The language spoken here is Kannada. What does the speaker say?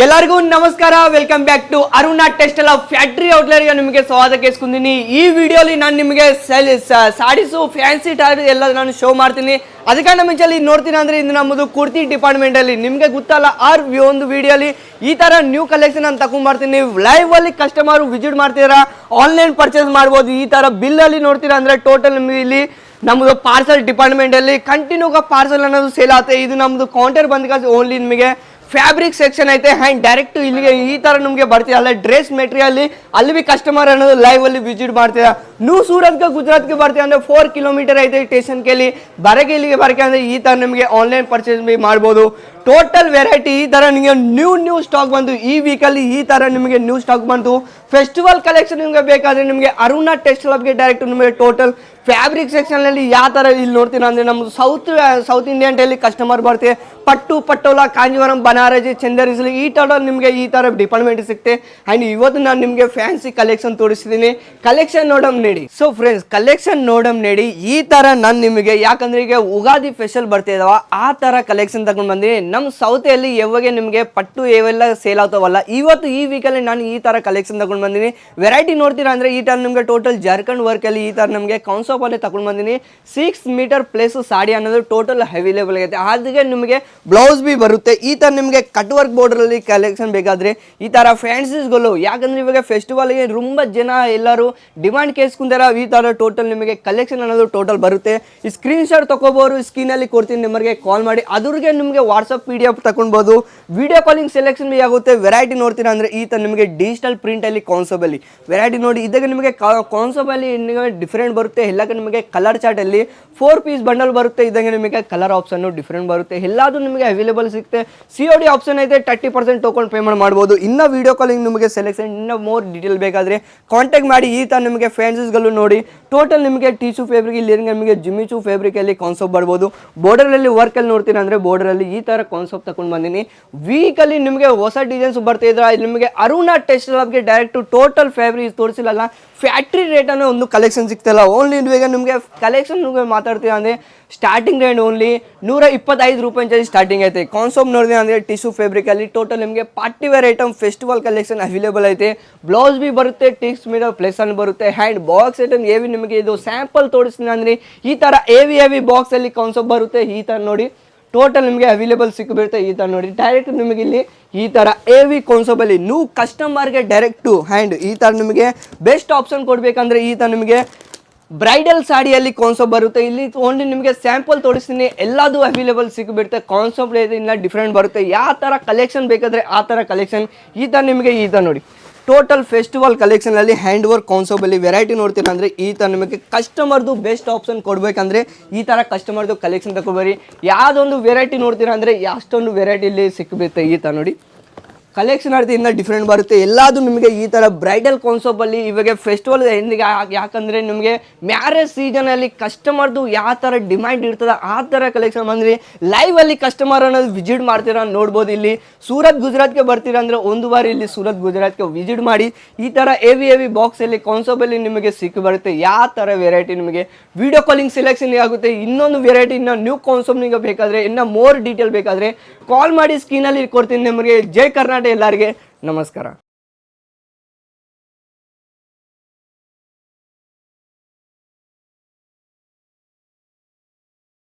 ಎಲ್ಲರಿಗೂ ನಮಸ್ಕಾರ. ವೆಲ್ಕಮ್ ಬ್ಯಾಕ್ ಟು ಅರುಣ ಟೆಸ್ಟ್ ಎಲ್ಲ ಫ್ಯಾಕ್ಟ್ರಿ ಔಟ್ಲರ್ಗೆ ನಿಮಗೆ ಸ್ವಾಗತ ಕೇಳಿಸ್ಕೊಂಡಿನಿ ಈ ವಿಡಿಯೋಲಿ ನಾನು ನಿಮಗೆ ಸಾಡಿಸು ಫ್ಯಾನ್ಸಿ ಟಾರ್ ಎಲ್ಲ ನಾನು ಶೋ ಮಾಡ್ತೀನಿ ಅದಕ್ಕೆ ಮುಂಚೆಲಿ ನೋಡ್ತೀನಿ ಅಂದ್ರೆ ಇದು ನಮ್ಮದು ಕುರ್ತಿ ಡಿಪಾರ್ಟ್ಮೆಂಟ್ ಅಲ್ಲಿ. ನಿಮಗೆ ಗೊತ್ತಲ್ಲ ಆರ್ ಒಂದು ವಿಡಿಯೋಲಿ ಈ ತರ ನ್ಯೂ ಕಲೆಕ್ಷನ್ ನಾನು ತಗೊಂಡ್ಬರ್ತೀನಿ ಲೈವ್ ಅಲ್ಲಿ ಕಸ್ಟಮರ್ ವಿಸಿಟ್ ಮಾಡ್ತೀರಾ ಆನ್ಲೈನ್ ಪರ್ಚೇಸ್ ಮಾಡ್ಬೋದು. ಈ ತರ ಬಿಲ್ ಅಲ್ಲಿ ನೋಡ್ತೀರಾ ಅಂದ್ರೆ ಟೋಟಲ್ ಇಲ್ಲಿ ನಮ್ಮದು ಪಾರ್ಸಲ್ ಡಿಪಾರ್ಟ್ಮೆಂಟ್ ಅಲ್ಲಿ ಕಂಟಿನ್ಯೂ ಪಾರ್ಸಲ್ ಅನ್ನೋದು ಸೇಲ್ ಆಗುತ್ತೆ. ಇದು ನಮ್ಮದು ಕೌಂಟರ್ ಬಂದ ಓನ್ಲಿ ನಿಮಗೆ. ಫ್ಯಾಬ್ರಿಕ್ ಸೆಕ್ಷನ್ ಐತೆ. ಹ್ಯಾಂಡ್ ಡೈರೆಕ್ಟ್ ಇಲ್ಲಿಗೆ ಈ ತರ ನಿಮಗೆ ಬರ್ತೀರಲ್ಲ ಡ್ರೆಸ್ ಮೆಟೀರಿಯಲ್ ಅಲ್ಲಿ ಬಿ ಕಸ್ಟಮರ್ ಅನ್ನೋದು ಲೈವ್ ಅಲ್ಲಿ ವಿಸಿಟ್ ಮಾಡ್ತೀರಾ ನೀವು ಸೂರತ್ಗೆ, ಗುಜರಾತ್ಗೆ ಬರ್ತೀವಿ ಅಂದ್ರೆ ಫೋರ್ ಕಿಲೋಮೀಟರ್ ಐತೆ ಸ್ಟೇಷನ್ ಕೇಳಿ ಬರಗೆ ಇಲ್ಲಿಗೆ ಬರಕ್ಕೆ ಅಂದ್ರೆ ಈ ತರ ನಿಮಗೆ ಆನ್ಲೈನ್ ಪರ್ಚೇಸ್ ಬಿ ಮಾಡ್ಬೋದು. ಟೋಟಲ್ ವೆರೈಟಿ ಈ ತರ ನಿಮಗೆ ನ್ಯೂ ನ್ಯೂ ಸ್ಟಾಕ್ ಬಂತು ಈ ವೀಕಲ್ಲಿ ಈ ತರ ನಿಮಗೆ ನ್ಯೂ ಸ್ಟಾಕ್ ಬಂತು ಫೆಸ್ಟಿವಲ್ ಕಲೆಕ್ಷನ್ ನಿಮಗೆ ಬೇಕಾದ್ರೆ ನಿಮಗೆ ಅರುಣ ಟೆಕ್ಸ್ಟೈಲ್ ಡೈರೆಕ್ಟ್ ನಿಮಗೆ ಟೋಟಲ್ ಫ್ಯಾಬ್ರಿಕ್ ಸೆಕ್ಷನ್ ಅಲ್ಲಿ ಯಾವ ತರ ಇಲ್ಲಿ ನೋಡ್ತೀನಿ ಅಂದ್ರೆ ನಮ್ದು ಸೌತ್ ಸೌತ್ ಇಂಡಿಯನ್ ಟೈಲಿ ಕಸ್ಟಮರ್ ಬರ್ತೀವಿ ಪಟ್ಟು ಪಟ್ಟೋಲ, ಕಾಂಜೀವರಂ ಬನಾರಸಿ ಚಂದರಿಸಲಿ, ಈ ಥರ ನಿಮಗೆ ಈ ತರ ಡಿಪಾರ್ಟ್ಮೆಂಟ್ ಸಿಗುತ್ತೆ ಅಂಡ್ ಇವತ್ತು ನಾನು ನಿಮಗೆ ಫ್ಯಾನ್ಸಿ ಕಲೆಕ್ಷನ್ ತೋರಿಸ್ತಿದ್ದೀನಿ ಕಲೆಕ್ಷನ್ ನೋಡಮ್ ನೆಡಿ. ಸೊ ಫ್ರೆಂಡ್ಸ್ ಕಲೆಕ್ಷನ್ ನೋಡಮ್ ನೆಡಿ. ಈ ತರ ನಾನು ನಿಮಗೆ, ಯಾಕಂದ್ರೆ ಈಗ ಉಗಾದಿ ಫೆಷಲ್ ಇದಾವ ಆ ತರ ಕಲೆಕ್ಷನ್ ತಗೊಂಡ್ ಬಂದಿನಿ ನಮ್ಮ ಸೌತೆಯಲ್ಲಿ ಯಾವಾಗ ನಿಮಗೆ ಪಟ್ಟು ಇವೆಲ್ಲ ಸೇಲ್ ಆಗ್ತಾವಲ್ಲ, ಇವತ್ತು ಈ ವೀಕಲ್ಲಿ ನಾನು ಈ ತರ ಕಲೆಕ್ಷನ್ ತಗೊಂಡ್ ಬಂದಿನಿ. ವೆರೈಟಿ ನೋಡ್ತೀರಾ ಅಂದ್ರೆ ಈ ತರ ನಿಮಗೆ ಟೋಟಲ್ ಜಾರ್ಖಂಡ್ ವರ್ಕ್ ಅಲ್ಲಿ ಈ ತರ ನಮಗೆ ಕಾನ್ಸೋಪ್ ಅಲ್ಲಿ ತಗೊಂಡ್ ಬಂದಿನಿ. ಸಿಕ್ಸ್ ಮೀಟರ್ ಪ್ಲೇಸ್ ಸಾಡಿ ಅನ್ನೋದು ಟೋಟಲ್ ಅವೈಲೇಬಲ್ ಆಗೈತೆ. ಅದಕ್ಕೆ ನಿಮಗೆ ಬ್ಲೌಸ್ ಬಿ ಬರುತ್ತೆ. ಈ ತರ ನಿಮಗೆ ಕಟ್ ವರ್ಕ್ ಬಾರ್ಡ್ರಲ್ಲಿ ಕಲೆಕ್ಷನ್ ಬೇಕಾದ್ರೆ ಈ ತರ ಫ್ಯಾನ್ಸೀಸ್ಗಳು ಯಾಕಂದ್ರೆ ಇವಾಗ ಫೆಸ್ಟಿವಲ್ಗೆ ತುಂಬ ಜನ ಎಲ್ಲರೂ ಡಿಮಾಂಡ್ ಕೇಸ್ಕೊಂತಾರ. ಈ ಥರ ಟೋಟಲ್ ನಿಮಗೆ ಕಲೆಕ್ಷನ್ ಅನ್ನೋದು ಟೋಟಲ್ ಬರುತ್ತೆ. ಈ ಸ್ಕ್ರೀನ್ ಶಾಟ್ ತಗೋಬಹುದು ಸ್ಕ್ರೀನ್ ಅಲ್ಲಿ ಕೊಡ್ತೀನಿ ನಿಮಗೆ ಕಾಲ್ ಮಾಡಿ. ಅದ್ರಿಗೆ ನಿಮಗೆ ವಾಟ್ಸಪ್ ಪಿ ಡಿ ಎಫ್ ತಗೊಳ್ಬೋದು ವಿಡಿಯೋ ಕಾಲಿಂಗ್ ಸೆಲೆಕ್ಷನ್ ಬಿ ಆಗುತ್ತೆ. ವೆರೈಟಿ ನೋಡ್ತೀರಾ ಅಂದ್ರೆ ಈ ತರ ನಿಮಗೆ ಡಿಜಿಟಲ್ ಪ್ರಿಂಟಲ್ಲಿ ಕಾನ್ಸೋಬ್ ವೆರೈಟಿ ನೋಡಿ ಇದಾಗ ನಿಮಗೆ ಕಾನ್ಸೋಬ್ ನಿಮಗೆ ಡಿಫ್ರೆಂಟ್ ಬರುತ್ತೆ. ಎಲ್ಲಕ್ಕೆ ನಿಮಗೆ ಕಲರ್ ಚಾರ್ಟ್ ಅಲ್ಲಿ ಫೋರ್ ಪೀಸ್ ಬಂಡಲ್ ಬರುತ್ತೆ. ಇದಂಗೆ ನಿಮಗೆ ಕಲರ್ ಆಪ್ಷನ್ ಡಿಫ್ರೆಂಟ್ ಬರುತ್ತೆ. ಎಲ್ಲಾದೂ ನಿಮಗೆ ಅವೈಲೇಬಲ್ ಸಿಗುತ್ತೆ. ಸಿ ಒ ಆಪ್ಷನ್ ಐತೆ ತರ್ಟಿ ಪರ್ಸೆಂಟ್ ಟೋಕನ್ ಪೇಮೆಂಟ್ ಮಾಡ್ಬೋದು. ಇನ್ನ ವಿಡಿಯೋ ಕಾಲಿಂಗ್ ನಿಮಗೆ ಸೆಲೆಕ್ಷನ್ ಇನ್ನ ಮೋರ್ ಡೀಟೇಲ್ ಬೇಕಾದ್ರೆ ಕಾಂಟ್ಯಾಕ್ಟ್ ಮಾಡಿ. ಈ ತರ ನಿಮಗೆ ಫ್ಯಾನ್ಸಸ್ಗಳು ನೋಡಿ. ಟೋಟಲ್ ನಿಮಗೆ ಟೀಚು ಫ್ಯಾಬ್ರಿಕ್ ಇಲ್ಲಿ ನಿಮಗೆ ಜಿಮಿಚು ಫ್ಯಾಬ್ರಿಕಲ್ಲಿ ಬಾರ್ಡರಲ್ಲಿ ಅಲ್ಲಿ ವರ್ಕ್ ಅಲ್ಲಿ ನೋಡ್ತೀರಾ ಅಂದ್ರೆ ಬೋರ್ಡರ್ ಅಲ್ಲಿ ಈ ತರ ಕಾನ್ಸೆಪ್ಟ್ ತಗೊಂಡು ಬಂದಿನಿ. ವೀಕ್ ಅಲ್ಲಿ ನಿಮಗೆ ಹೊಸ ಡಿಸೈನ್ಸ್ ಬರ್ತಾ ಇದ್ರೆ ಇಲ್ಲಿ ನಿಮಗೆ ಅರುಣ ಟೆಸ್ಟ್ ಡೈರೆಕ್ಟ್ ಟೋಟಲ್ ಫ್ಯಾಬ್ರಿಕ್ ತೋರಿಸಿಲ್ಲ ಫ್ಯಾಕ್ಟ್ರಿ ರೇಟ್ ಅನ್ನೋ ಒಂದು ಕಲೆಕ್ಷನ್ ಸಿಗ್ತಿಲ್ಲ ಓನ್ಲಿ ಇವಾಗ ನಿಮಗೆ ಕಲೆಕ್ಷನ್ ಮಾತಾಡ್ತೀವಿ ಅಂದರೆ ಸ್ಟಾರ್ಟಿಂಗ್ ರೇಟ್ ಓನ್ಲಿ ನೂರ ಇಪ್ಪತ್ತೈದು ರೂಪಾಯಿ ಸ್ಟಾರ್ಟಿಂಗ್ ಐತೆ. ಕಾನ್ಸೋಪ್ ನೋಡಿದೆ ಅಂದರೆ ಟಿಶ್ಯೂ ಫ್ಯಾಬ್ರಿಕಲ್ಲಿ ಟೋಟಲ್ ನಿಮಗೆ party wear item festival collection available ಐತೆ. ಬ್ಲೌಸ್ ಬಿ ಬರುತ್ತೆ ಟಿಕ್ಸ್ ಮೀರ ಪ್ಲೇಸ್ ಅನ್ನು ಬರುತ್ತೆ. ಹ್ಯಾಂಡ್ ಬಾಕ್ಸ್ ಐಟಮ್ ಏವಿ ನಿಮಗೆ ಇದು ಸ್ಯಾಂಪಲ್ ತೋರಿಸ್ತೀನಿ ಅಂದರೆ ಈ ಥರ ಏವಿ ಏವಿ ಬಾಕ್ಸ್ ಅಲ್ಲಿ ಕಾನ್ಸೆಪ್ಟ್ ಬರುತ್ತೆ, ಈ ಥರ ನೋಡಿ. ಟೋಟಲ್ ನಿಮಗೆ ಅವೈಲೇಬಲ್ ಸಿಕ್ಕಿಬಿಡುತ್ತೆ ಈ ಥರ ನೋಡಿ. ಡೈರೆಕ್ಟ್ ನಿಮಗೆ ಇಲ್ಲಿ ಈ ಥರ ಎ ವಿ ಅಲ್ಲಿ ನೀವು ಕಸ್ಟಮರ್ಗೆ ಡೈರೆಕ್ಟು ಹ್ಯಾಂಡ್ ಈ ಥರ ನಿಮಗೆ ಬೆಸ್ಟ್ ಆಪ್ಷನ್ ಕೊಡಬೇಕಂದ್ರೆ ಈ ಥರ ನಿಮಗೆ ಬ್ರೈಡಲ್ ಸಾಡಿಯಲ್ಲಿ ಕಾನ್ಸೋಪ್ ಬರುತ್ತೆ. ಇಲ್ಲಿ ಓನ್ಲಿ ನಿಮಗೆ ಸ್ಯಾಂಪಲ್ ತೋರಿಸ್ತೀನಿ. ಎಲ್ಲದು ಅವೈಲೇಬಲ್ ಸಿಕ್ಕಿಬಿಡುತ್ತೆ ಕಾನ್ಸೆಪ್ಟ್ ಇಲ್ಲ ಡಿಫ್ರೆಂಟ್ ಬರುತ್ತೆ. ಯಾವ ಥರ ಕಲೆಕ್ಷನ್ ಬೇಕಾದರೆ ಆ ಥರ ಕಲೆಕ್ಷನ್ ಈ ಥರ ನಿಮಗೆ ಈ ನೋಡಿ. ಟೋಟಲ್ ಫೆಸ್ಟಿವಲ್ ಕಲೆಕ್ಷನಲ್ಲಿ ಹ್ಯಾಂಡ್ ವರ್ಕ್ ಕಾನ್ಸೋಪಲ್ಲಿ ವೆರೈಟಿ ನೋಡ್ತೀರಾ ಅಂದರೆ ಈ ಥರ ನಿಮಗೆ ಕಸ್ಟಮರ್ದು ಬೆಸ್ಟ್ ಆಪ್ಷನ್ ಕೊಡಬೇಕಂದ್ರೆ ಈ ಥರ ಕಸ್ಟಮರ್ದು ಕಲೆಕ್ಷನ್ ತಗೊಬರಿ ಯಾವುದೊಂದು ವೆರೈಟಿ ನೋಡ್ತೀರಾ ಅಂದರೆ ಅಷ್ಟೊಂದು ವೆರೈಟಿಲಿ ಸಿಕ್ಕಿಬಿಡುತ್ತೆ ಈ ಥರ ನೋಡಿ. ಕಲೆಕ್ಷನ್ ಇನ್ನ ಡಿಫ್ರೆಂಟ್ ಬರುತ್ತೆ. ಎಲ್ಲಾದು ನಿಮಗೆ ಈ ಥರ ಬ್ರೈಡಲ್ ಕಾನ್ಸೆಪ್ಟಲ್ಲಿ ಇವಾಗ ಫೆಸ್ಟಿವಲ್ ಎಂದಿಗೆ ಯಾಕಂದರೆ ನಿಮಗೆ ಮ್ಯಾರೇಜ್ ಸೀಸನಲ್ಲಿ ಕಸ್ಟಮರ್ದು ಯಾವ ಥರ ಡಿಮ್ಯಾಂಡ್ ಇರ್ತದೆ, ಆ ಥರ ಕಲೆಕ್ಷನ್ ಬಂದರೆ ಲೈವಲ್ಲಿ ಕಸ್ಟಮರ್ ಅನ್ನೋದು ವಿಸಿಟ್ ಮಾಡ್ತೀರಾ ನೋಡ್ಬೋದು ಇಲ್ಲಿ. ಸೂರತ್ ಗುಜರಾತ್ಗೆ ಬರ್ತೀರಾ ಅಂದರೆ ಒಂದು ಬಾರಿ ಇಲ್ಲಿ ಸೂರತ್ ಗುಜರಾತ್ಗೆ ವಿಸಿಟ್ ಮಾಡಿ, ಈ ಥರ ಎವಿ ಎವಿ ಬಾಕ್ಸಲ್ಲಿ ಕಾನ್ಸೆಪ್ಟಲ್ಲಿ ನಿಮಗೆ ಸಿಕ್ಕಿ ಬರುತ್ತೆ. ಯಾವ ಥರ ವೆರೈಟಿ ನಿಮಗೆ? ವಿಡಿಯೋ ಕಾಲಿಂಗ್ ಸೆಲೆಕ್ಷನ್ ಆಗುತ್ತೆ. ಇನ್ನೊಂದು ವೆರೈಟಿ ಇನ್ನು ನ್ಯೂ ಕಾನ್ಸೆಪ್ಟ್ ನಿಮಗೆ ಬೇಕಾದರೆ, ಇನ್ನೂ ಮೋರ್ ಡೀಟೇಲ್ ಬೇಕಾದರೆ ಕಾಲ್ ಮಾಡಿ ಸ್ಕ್ರೀನಲ್ಲಿ ಕೊಡ್ತೀನಿ ನಿಮಗೆ. ಜೈ ಕರ್ನಾಟಕ. ಎಲ್ಲರಿಗೆ ನಮಸ್ಕಾರ.